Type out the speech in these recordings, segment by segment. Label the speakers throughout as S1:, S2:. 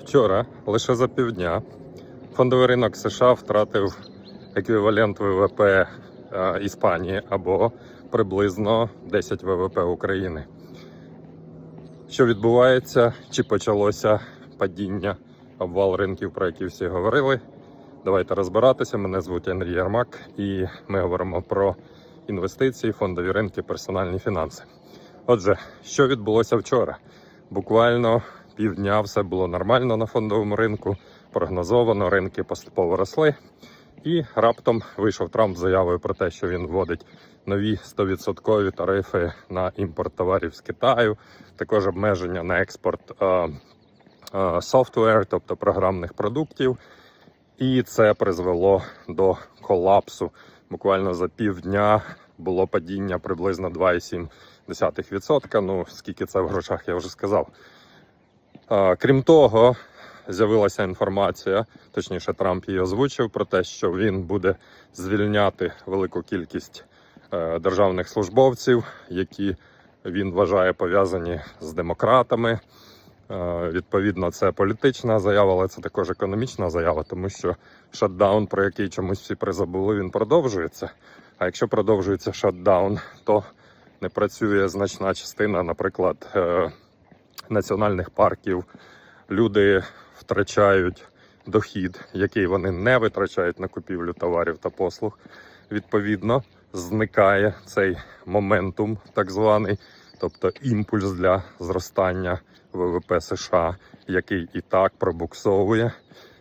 S1: Вчора, лише за півдня, фондовий ринок США втратив еквівалент ВВП е, Іспанії або приблизно 10 ВВП України. Що відбувається? Чи почалося падіння обвал ринків, про які всі говорили? Давайте розбиратися. Мене звуть Андрій Ярмак, і ми говоримо про інвестиції, фондові ринки, персональні фінанси. Отже, що відбулося вчора? Буквально півдня все було нормально на фондовому ринку, прогнозовано, ринки поступово росли. І раптом вийшов Трамп з заявою про те, що він вводить нові 100% тарифи на імпорт товарів з Китаю, також обмеження на експорт е, е, софтвер, тобто програмних продуктів. І це призвело до колапсу. Буквально за півдня було падіння приблизно 2,7%. Ну, скільки це в грошах, я вже сказав. Крім того, з'явилася інформація, точніше, Трамп її озвучив про те, що він буде звільняти велику кількість е, державних службовців, які він вважає пов'язані з демократами. Е, Відповідно, це політична заява, але це також економічна заява, тому що шатдаун, про який чомусь всі призабули, він продовжується. А якщо продовжується шатдаун, то не працює значна частина, наприклад, е, національних парків. Люди втрачають дохід, який вони не витрачають на купівлю товарів та послуг. Відповідно, зникає цей моментум, так званий, тобто імпульс для зростання ВВП США, який і так пробуксовує.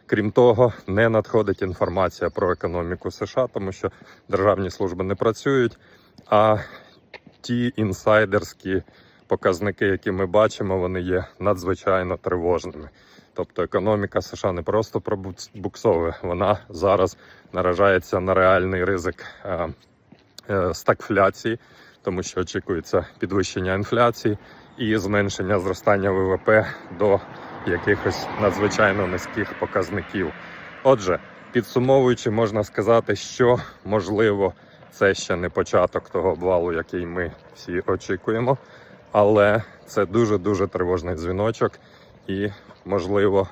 S1: Крім того, не надходить інформація про економіку США, тому що державні служби не працюють. А ті інсайдерські показники, які ми бачимо, вони є надзвичайно тривожними. Тобто економіка США не просто пробуксовує, вона зараз наражається на реальний ризик е, е, стагфляції, тому що очікується підвищення інфляції і зменшення зростання ВВП до якихось надзвичайно низьких показників. Отже, підсумовуючи, можна сказати, що можливо це ще не початок того обвалу, який ми всі очікуємо, але це дуже дуже тривожний дзвіночок, і можливо,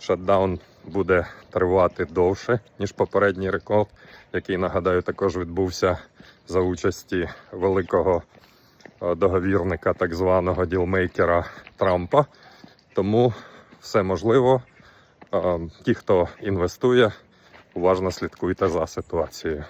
S1: шатдаун буде тривати довше ніж попередній рекорд, який нагадаю також відбувся за участі великого е, договірника, так званого ділмейкера Трампа. Тому все можливо. Е, Ті, хто інвестує, уважно слідкуйте за ситуацією.